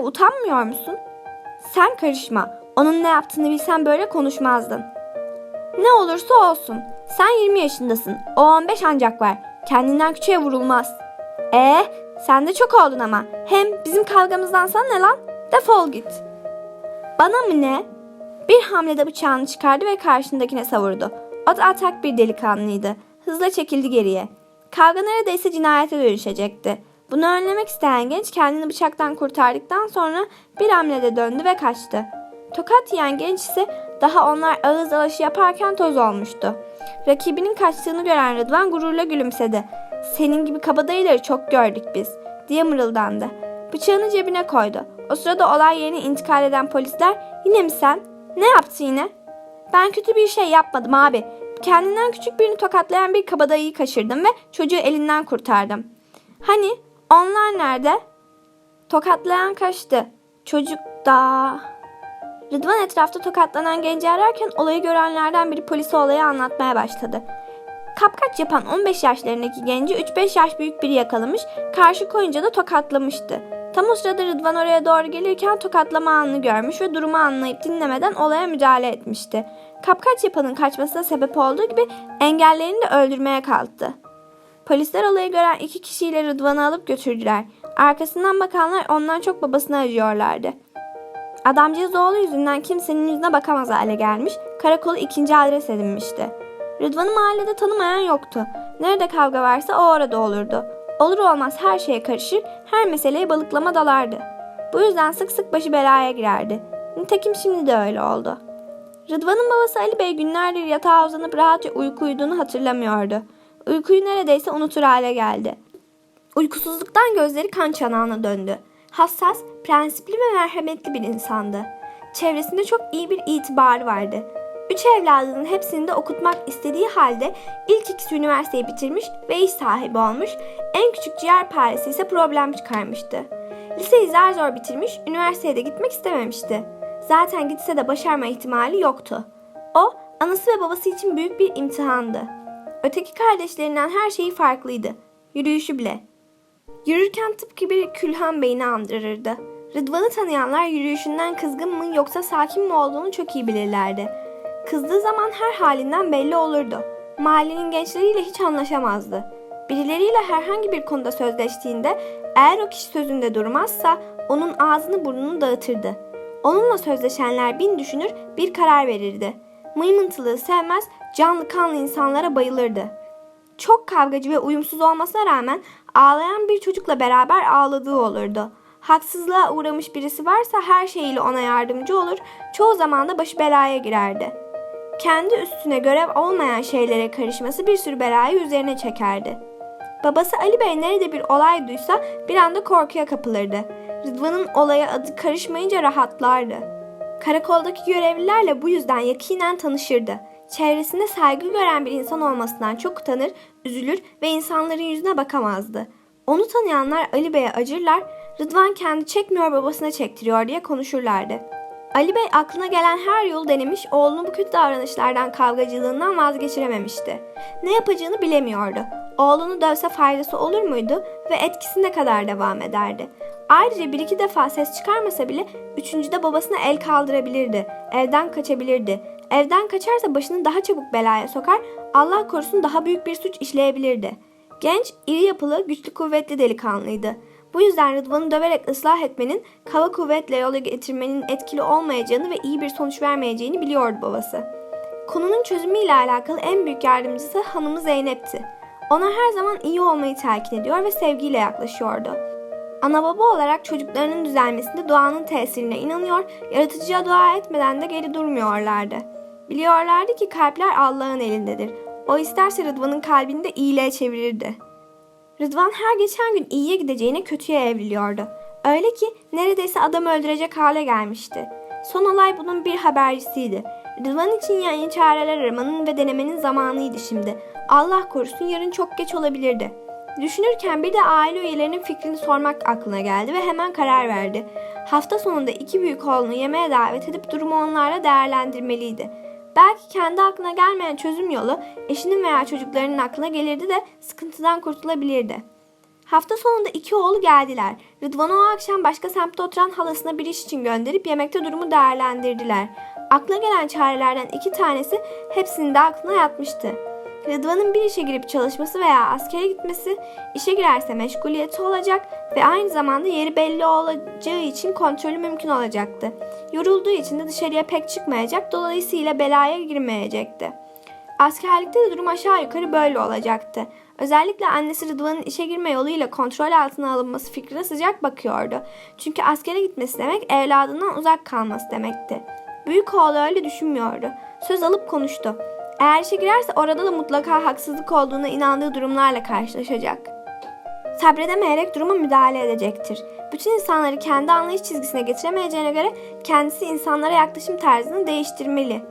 Utanmıyor musun? Sen karışma. Onun ne yaptığını bilsen böyle konuşmazdın. Ne olursa olsun. Sen 20 yaşındasın. O 15 ancak var. Kendinden küçüğe vurulmaz. Ee, sen de çok oldun ama. Hem bizim kavgamızdan sana ne lan? Defol git. Bana mı ne? Bir hamlede bıçağını çıkardı ve karşındakine savurdu. O da atak bir delikanlıydı. Hızla çekildi geriye. Kavga neredeyse cinayete dönüşecekti. Bunu önlemek isteyen genç kendini bıçaktan kurtardıktan sonra bir hamlede döndü ve kaçtı. Tokat yiyen genç ise daha onlar ağız dalaşı yaparken toz olmuştu. Rakibinin kaçtığını gören Rıdvan gururla gülümsedi. Senin gibi kabadayıları çok gördük biz diye mırıldandı. Bıçağını cebine koydu. O sırada olay yerine intikal eden polisler yine mi sen? Ne yaptı yine? Ben kötü bir şey yapmadım abi. Kendinden küçük birini tokatlayan bir kabadayıyı kaçırdım ve çocuğu elinden kurtardım. Hani onlar nerede? Tokatlayan kaçtı. Çocuk da... Rıdvan etrafta tokatlanan genci ararken olayı görenlerden biri polise olayı anlatmaya başladı. Kapkaç yapan 15 yaşlarındaki genci 3-5 yaş büyük biri yakalamış, karşı koyunca da tokatlamıştı. Tam o sırada Rıdvan oraya doğru gelirken tokatlama anını görmüş ve durumu anlayıp dinlemeden olaya müdahale etmişti. Kapkaç yapanın kaçmasına sebep olduğu gibi engellerini de öldürmeye kalktı. Polisler olayı gören iki kişiyle Rıdvan'ı alıp götürdüler. Arkasından bakanlar ondan çok babasına acıyorlardı. Adamcağız oğlu yüzünden kimsenin yüzüne bakamaz hale gelmiş, karakolu ikinci adres edinmişti. Rıdvan'ı mahallede tanımayan yoktu. Nerede kavga varsa o orada olurdu. Olur olmaz her şeye karışır, her meseleye balıklama dalardı. Bu yüzden sık sık başı belaya girerdi. Nitekim şimdi de öyle oldu. Rıdvan'ın babası Ali Bey günlerdir yatağa uzanıp rahatça uyku uyuduğunu hatırlamıyordu. Uykuyu neredeyse unutur hale geldi. Uykusuzluktan gözleri kan çanağına döndü. Hassas, prensipli ve merhametli bir insandı. Çevresinde çok iyi bir itibarı vardı. Üç evladının hepsini de okutmak istediği halde ilk ikisi üniversiteyi bitirmiş ve iş sahibi olmuş, en küçük ciğerparesi ise problem çıkarmıştı. Liseyi zar zor bitirmiş, üniversiteye de gitmek istememişti. Zaten gitse de başarma ihtimali yoktu. O, anası ve babası için büyük bir imtihandı. Öteki kardeşlerinden her şeyi farklıydı. Yürüyüşü bile. Yürürken tıpkı bir Külhan Bey'ini andırırdı. Rıdvan'ı tanıyanlar yürüyüşünden kızgın mı yoksa sakin mi olduğunu çok iyi bilirlerdi. Kızdığı zaman her halinden belli olurdu. Mahallenin gençleriyle hiç anlaşamazdı. Birileriyle herhangi bir konuda sözleştiğinde eğer o kişi sözünde durmazsa onun ağzını burnunu dağıtırdı. Onunla sözleşenler bin düşünür bir karar verirdi. Mıymıntılığı sevmez, canlı kanlı insanlara bayılırdı. Çok kavgacı ve uyumsuz olmasına rağmen ağlayan bir çocukla beraber ağladığı olurdu. Haksızlığa uğramış birisi varsa her şeyiyle ona yardımcı olur, çoğu zaman da başı belaya girerdi. Kendi üstüne görev olmayan şeylere karışması bir sürü belayı üzerine çekerdi. Babası Ali Bey nerede bir olay duysa bir anda korkuya kapılırdı. Rıdvan'ın olaya adı karışmayınca rahatlardı. Karakoldaki görevlilerle bu yüzden yakinen tanışırdı. Çevresinde saygı gören bir insan olmasından çok utanır, üzülür ve insanların yüzüne bakamazdı. Onu tanıyanlar Ali Bey'e acırlar, Rıdvan kendi çekmiyor babasına çektiriyor diye konuşurlardı. Ali Bey aklına gelen her yolu denemiş, oğlunu bu kötü davranışlardan kavgacılığından vazgeçirememişti. Ne yapacağını bilemiyordu. Oğlunu dövse faydası olur muydu ve etkisi ne kadar devam ederdi? Ayrıca bir iki defa ses çıkarmasa bile üçüncüde babasına el kaldırabilirdi, evden kaçabilirdi. Evden kaçarsa başını daha çabuk belaya sokar, Allah korusun daha büyük bir suç işleyebilirdi. Genç, iri yapılı, güçlü kuvvetli delikanlıydı. Bu yüzden Rıdvan'ı döverek ıslah etmenin, kava kuvvetle yola getirmenin etkili olmayacağını ve iyi bir sonuç vermeyeceğini biliyordu babası. Konunun çözümüyle alakalı en büyük yardımcısı hanımı Zeynep'ti. Ona her zaman iyi olmayı telkin ediyor ve sevgiyle yaklaşıyordu. Ana baba olarak çocuklarının düzelmesinde duanın tesirine inanıyor, yaratıcıya dua etmeden de geri durmuyorlardı. Biliyorlardı ki kalpler Allah'ın elindedir. O isterse Rıdvan'ın kalbini de iyiliğe çevirirdi. Rıdvan her geçen gün iyiye gideceğine kötüye evriliyordu. Öyle ki neredeyse adam öldürecek hale gelmişti. Son olay bunun bir habercisiydi. Rıdvan için yeni çareler aramanın ve denemenin zamanıydı şimdi. Allah korusun yarın çok geç olabilirdi. Düşünürken bir de aile üyelerinin fikrini sormak aklına geldi ve hemen karar verdi. Hafta sonunda iki büyük oğlunu yemeğe davet edip durumu onlarla değerlendirmeliydi. Belki kendi aklına gelmeyen çözüm yolu eşinin veya çocuklarının aklına gelirdi de sıkıntıdan kurtulabilirdi. Hafta sonunda iki oğlu geldiler. Rıdvan'ı o akşam başka semtte oturan halasına bir iş için gönderip yemekte durumu değerlendirdiler. Aklına gelen çarelerden iki tanesi hepsinin de aklına yatmıştı. Rıdvan'ın bir işe girip çalışması veya askere gitmesi, işe girerse meşguliyeti olacak ve aynı zamanda yeri belli olacağı için kontrolü mümkün olacaktı. Yorulduğu için de dışarıya pek çıkmayacak, dolayısıyla belaya girmeyecekti. Askerlikte de durum aşağı yukarı böyle olacaktı. Özellikle annesi Rıdvan'ın işe girme yoluyla kontrol altına alınması fikrine sıcak bakıyordu. Çünkü askere gitmesi demek evladından uzak kalması demekti. Büyük oğlu öyle düşünmüyordu. Söz alıp konuştu. Eğer işe girerse orada da mutlaka haksızlık olduğuna inandığı durumlarla karşılaşacak. Sabredemeyerek duruma müdahale edecektir. Bütün insanları kendi anlayış çizgisine getiremeyeceğine göre kendisi insanlara yaklaşım tarzını değiştirmeli.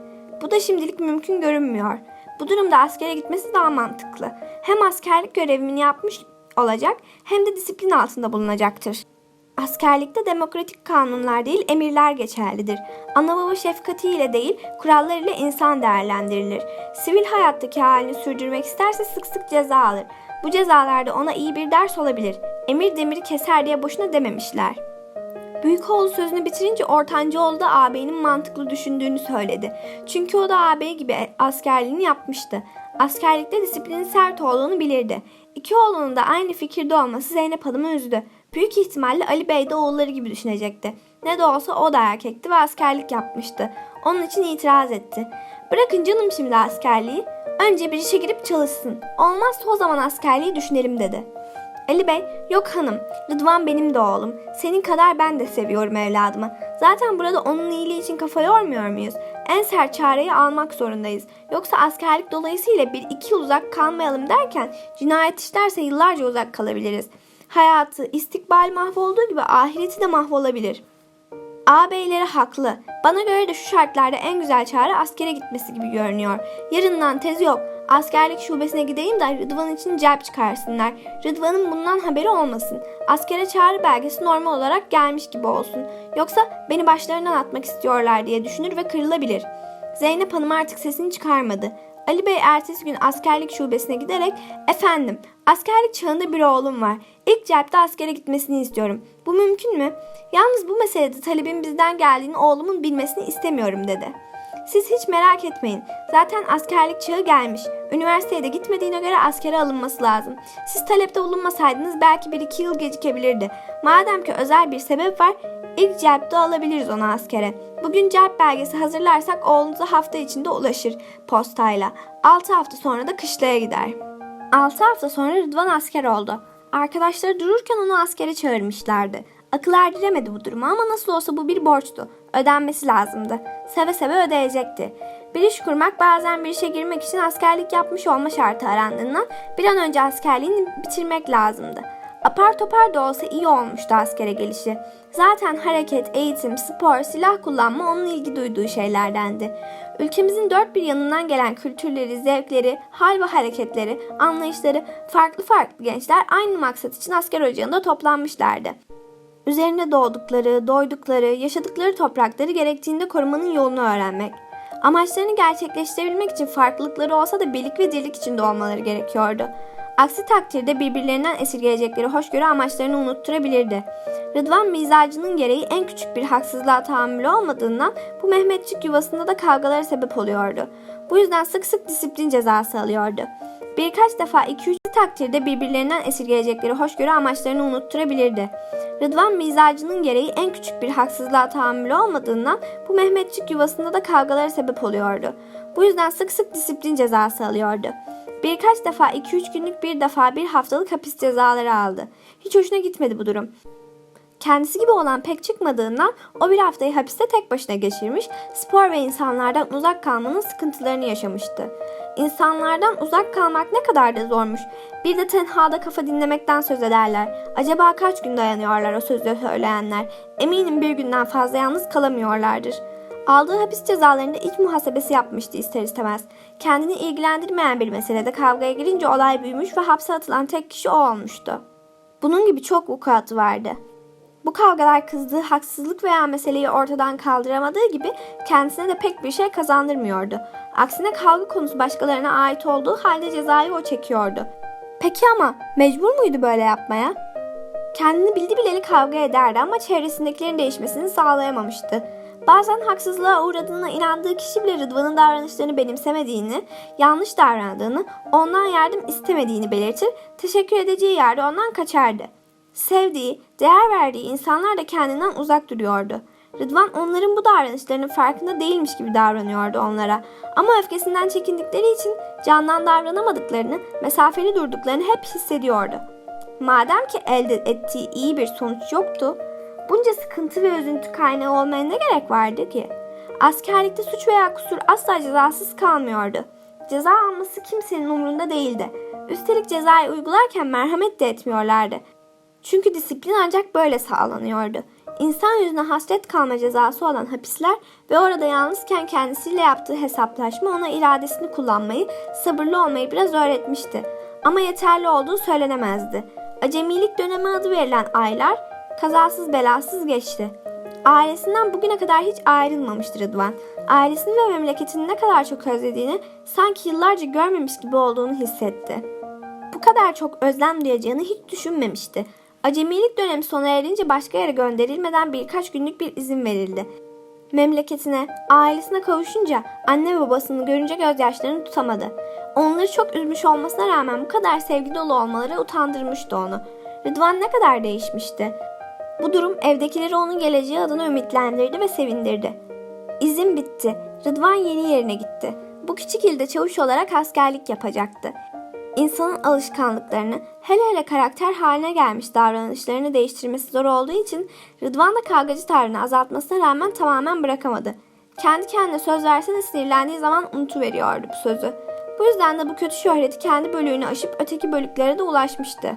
Bu da şimdilik mümkün görünmüyor. Bu durumda askere gitmesi daha mantıklı. Hem askerlik görevini yapmış olacak hem de disiplin altında bulunacaktır. Askerlikte demokratik kanunlar değil emirler geçerlidir. Ana baba şefkatiyle değil kurallar ile insan değerlendirilir. Sivil hayattaki halini sürdürmek isterse sık sık ceza alır. Bu cezalarda ona iyi bir ders olabilir. Emir demiri keser diye boşuna dememişler. Büyük oğlu sözünü bitirince ortancı oğlu da ağabeyinin mantıklı düşündüğünü söyledi. Çünkü o da ağabey gibi askerliğini yapmıştı. Askerlikte disiplinin sert olduğunu bilirdi. İki oğlunun da aynı fikirde olması Zeynep Hanım'ı üzdü. Büyük ihtimalle Ali Bey de oğulları gibi düşünecekti. Ne de olsa o da erkekti ve askerlik yapmıştı. Onun için itiraz etti. Bırakın canım şimdi askerliği. Önce bir işe girip çalışsın. Olmazsa o zaman askerliği düşünelim dedi. Ali Bey, yok hanım, Rıdvan benim de oğlum. Senin kadar ben de seviyorum evladımı. Zaten burada onun iyiliği için kafa yormuyor muyuz? En sert çareyi almak zorundayız. Yoksa askerlik dolayısıyla bir iki yıl uzak kalmayalım derken cinayet işlerse yıllarca uzak kalabiliriz. Hayatı, istikbal mahvolduğu gibi ahireti de mahvolabilir. Ağabeyleri haklı. Bana göre de şu şartlarda en güzel çare askere gitmesi gibi görünüyor. Yarından tezi yok. Askerlik şubesine gideyim de Rıdvan için celp çıkarsınlar. Rıdvan'ın bundan haberi olmasın. Askere çağrı belgesi normal olarak gelmiş gibi olsun. Yoksa beni başlarından atmak istiyorlar diye düşünür ve kırılabilir. Zeynep Hanım artık sesini çıkarmadı. Ali Bey ertesi gün askerlik şubesine giderek efendim askerlik çağında bir oğlum var. İlk cepte askere gitmesini istiyorum. Bu mümkün mü? Yalnız bu meselede talebin bizden geldiğini oğlumun bilmesini istemiyorum dedi. Siz hiç merak etmeyin. Zaten askerlik çağı gelmiş. Üniversiteye de gitmediğine göre askere alınması lazım. Siz talepte bulunmasaydınız belki bir iki yıl gecikebilirdi. Madem ki özel bir sebep var, ilk celpte alabiliriz onu askere. Bugün celp belgesi hazırlarsak oğlunuza hafta içinde ulaşır postayla. 6 hafta sonra da kışlaya gider. 6 hafta sonra Rıdvan asker oldu. Arkadaşları dururken onu askere çağırmışlardı. Akıl erdiremedi bu duruma ama nasıl olsa bu bir borçtu. Ödenmesi lazımdı. Seve seve ödeyecekti. Bir iş kurmak bazen bir işe girmek için askerlik yapmış olma şartı arandığından bir an önce askerliğini bitirmek lazımdı. Apar topar da olsa iyi olmuştu askere gelişi. Zaten hareket, eğitim, spor, silah kullanma onun ilgi duyduğu şeylerdendi. Ülkemizin dört bir yanından gelen kültürleri, zevkleri, hal ve hareketleri, anlayışları, farklı farklı gençler aynı maksat için asker ocağında toplanmışlardı. Üzerinde doğdukları, doydukları, yaşadıkları toprakları gerektiğinde korumanın yolunu öğrenmek. Amaçlarını gerçekleştirebilmek için farklılıkları olsa da birlik ve dirlik içinde olmaları gerekiyordu. Aksi takdirde birbirlerinden esirgeyecekleri hoşgörü amaçlarını unutturabilirdi. Rıdvan mizacının gereği en küçük bir haksızlığa tahammülü olmadığından bu Mehmetçik yuvasında da kavgalara sebep oluyordu. Bu yüzden sık sık disiplin cezası alıyordu. Birkaç defa 2-3 takdirde birbirlerinden esirgeyecekleri hoşgörü amaçlarını unutturabilirdi. Rıdvan mizacının gereği en küçük bir haksızlığa tahammülü olmadığından bu Mehmetçik yuvasında da kavgalara sebep oluyordu. Bu yüzden sık sık disiplin cezası alıyordu. Birkaç defa 2-3 günlük bir defa bir haftalık hapis cezaları aldı. Hiç hoşuna gitmedi bu durum. Kendisi gibi olan pek çıkmadığından o bir haftayı hapiste tek başına geçirmiş, spor ve insanlardan uzak kalmanın sıkıntılarını yaşamıştı. İnsanlardan uzak kalmak ne kadar da zormuş. Bir de tenhada kafa dinlemekten söz ederler. Acaba kaç gün dayanıyorlar o sözü söyleyenler? Eminim bir günden fazla yalnız kalamıyorlardır. Aldığı hapis cezalarında iç muhasebesi yapmıştı ister istemez. Kendini ilgilendirmeyen bir meselede kavgaya girince olay büyümüş ve hapse atılan tek kişi o olmuştu. Bunun gibi çok vukuatı vardı. Bu kavgalar kızdığı haksızlık veya meseleyi ortadan kaldıramadığı gibi kendisine de pek bir şey kazandırmıyordu. Aksine kavga konusu başkalarına ait olduğu halde cezayı o çekiyordu. Peki ama mecbur muydu böyle yapmaya? Kendini bildi bileli kavga ederdi ama çevresindekilerin değişmesini sağlayamamıştı. Bazen haksızlığa uğradığına inandığı kişi bile Rıdvan'ın davranışlarını benimsemediğini, yanlış davrandığını, ondan yardım istemediğini belirtir, teşekkür edeceği yerde ondan kaçardı. Sevdiği, değer verdiği insanlar da kendinden uzak duruyordu. Rıdvan onların bu davranışlarının farkında değilmiş gibi davranıyordu onlara. Ama öfkesinden çekindikleri için candan davranamadıklarını, mesafeli durduklarını hep hissediyordu. Madem ki elde ettiği iyi bir sonuç yoktu, bunca sıkıntı ve üzüntü kaynağı olmaya ne gerek vardı ki? Askerlikte suç veya kusur asla cezasız kalmıyordu. Ceza alması kimsenin umurunda değildi. Üstelik cezayı uygularken merhamet de etmiyorlardı. Çünkü disiplin ancak böyle sağlanıyordu. İnsan yüzüne hasret kalma cezası olan hapisler ve orada yalnızken kendisiyle yaptığı hesaplaşma ona iradesini kullanmayı, sabırlı olmayı biraz öğretmişti. Ama yeterli olduğu söylenemezdi. Acemilik dönemi adı verilen aylar kazasız belasız geçti. Ailesinden bugüne kadar hiç ayrılmamıştı Rıdvan. Ailesini ve memleketini ne kadar çok özlediğini, sanki yıllarca görmemiş gibi olduğunu hissetti. Bu kadar çok özlem duyacağını hiç düşünmemişti. Acemilik dönemi sona erince başka yere gönderilmeden birkaç günlük bir izin verildi. Memleketine, ailesine kavuşunca anne ve babasını görünce gözyaşlarını tutamadı. Onları çok üzmüş olmasına rağmen bu kadar sevgi dolu olmaları utandırmıştı onu. Rıdvan ne kadar değişmişti. Bu durum evdekileri onun geleceği adına ümitlendirdi ve sevindirdi. İzin bitti. Rıdvan yeni yerine gitti. Bu küçük ilde çavuş olarak askerlik yapacaktı. İnsanın alışkanlıklarını, hele hele karakter haline gelmiş davranışlarını değiştirmesi zor olduğu için Rıdvan da kavgacı tavrını azaltmasına rağmen tamamen bırakamadı. Kendi kendine söz verse sinirlendiği zaman unutuveriyordu bu sözü. Bu yüzden de bu kötü şöhreti kendi bölüğünü aşıp öteki bölüklere de ulaşmıştı.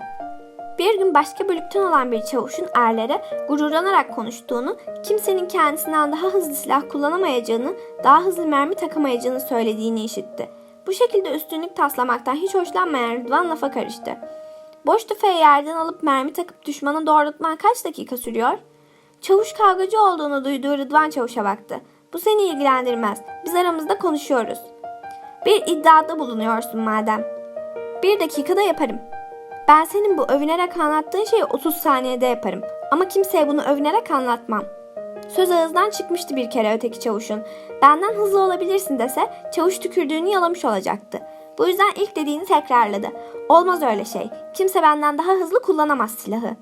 Bir gün başka bölükten olan bir çavuşun erlere gururlanarak konuştuğunu, kimsenin kendisinden daha hızlı silah kullanamayacağını, daha hızlı mermi takamayacağını söylediğini işitti. Bu şekilde üstünlük taslamaktan hiç hoşlanmayan Rıdvan lafa karıştı. Boş tüfeği yerden alıp mermi takıp düşmana doğrultman kaç dakika sürüyor? Çavuş kavgacı olduğunu duyduğu Rıdvan çavuşa baktı. Bu seni ilgilendirmez. Biz aramızda konuşuyoruz. Bir iddiada bulunuyorsun madem. Bir dakikada yaparım. Ben senin bu övünerek anlattığın şeyi 30 saniyede yaparım. Ama kimseye bunu övünerek anlatmam. Söz ağızdan çıkmıştı bir kere öteki çavuşun. Benden hızlı olabilirsin dese çavuş tükürdüğünü yalamış olacaktı. Bu yüzden ilk dediğini tekrarladı. Olmaz öyle şey. Kimse benden daha hızlı kullanamaz silahı.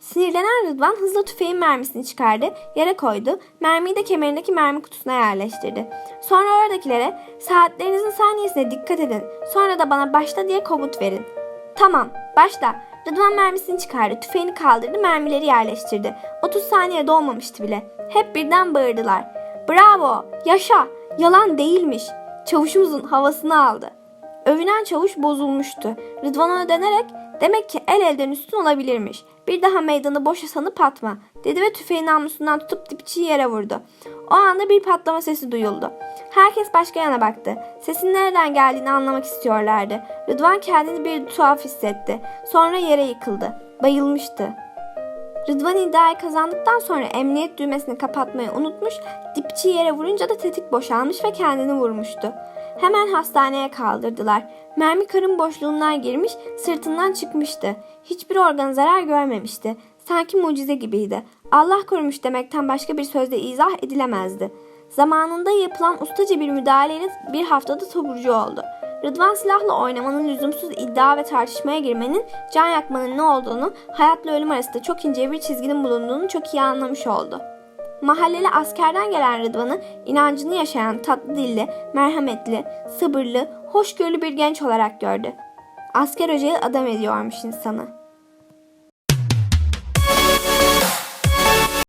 Sinirlenen Rıdvan hızla tüfeğin mermisini çıkardı, yere koydu, mermiyi de kemerindeki mermi kutusuna yerleştirdi. Sonra oradakilere saatlerinizin saniyesine dikkat edin, sonra da bana başla diye komut verin. Tamam, başla. Rıdvan mermisini çıkardı, tüfeğini kaldırdı, mermileri yerleştirdi. 30 saniye dolmamıştı bile. Hep birden bağırdılar. Bravo, yaşa, yalan değilmiş. Çavuşumuzun havasını aldı. Övünen çavuş bozulmuştu. Rıdvan ona dönerek demek ki el elden üstün olabilirmiş. Bir daha meydanı boşa sanıp atma dedi ve tüfeğin namlusundan tutup dipçiyi yere vurdu. O anda bir patlama sesi duyuldu. Herkes başka yana baktı. Sesin nereden geldiğini anlamak istiyorlardı. Rıdvan kendini bir tuhaf hissetti. Sonra yere yıkıldı. Bayılmıştı. Rıdvan iddiayı kazandıktan sonra emniyet düğmesini kapatmayı unutmuş, dipçiyi yere vurunca da tetik boşalmış ve kendini vurmuştu. Hemen hastaneye kaldırdılar. Mermi karın boşluğundan girmiş, sırtından çıkmıştı. Hiçbir organ zarar görmemişti. Sanki mucize gibiydi. Allah korumuş demekten başka bir sözle izah edilemezdi. Zamanında yapılan ustaca bir müdahaleyle bir haftada taburcu oldu. Rıdvan silahla oynamanın lüzumsuz iddia ve tartışmaya girmenin can yakmanın ne olduğunu, hayatla ölüm arasında çok ince bir çizginin bulunduğunu çok iyi anlamış oldu. Mahalleli askerden gelen Rıdvan'ı inancını yaşayan tatlı dilli, merhametli, sabırlı, hoşgörülü bir genç olarak gördü. Asker ocağı adam ediyormuş insanı.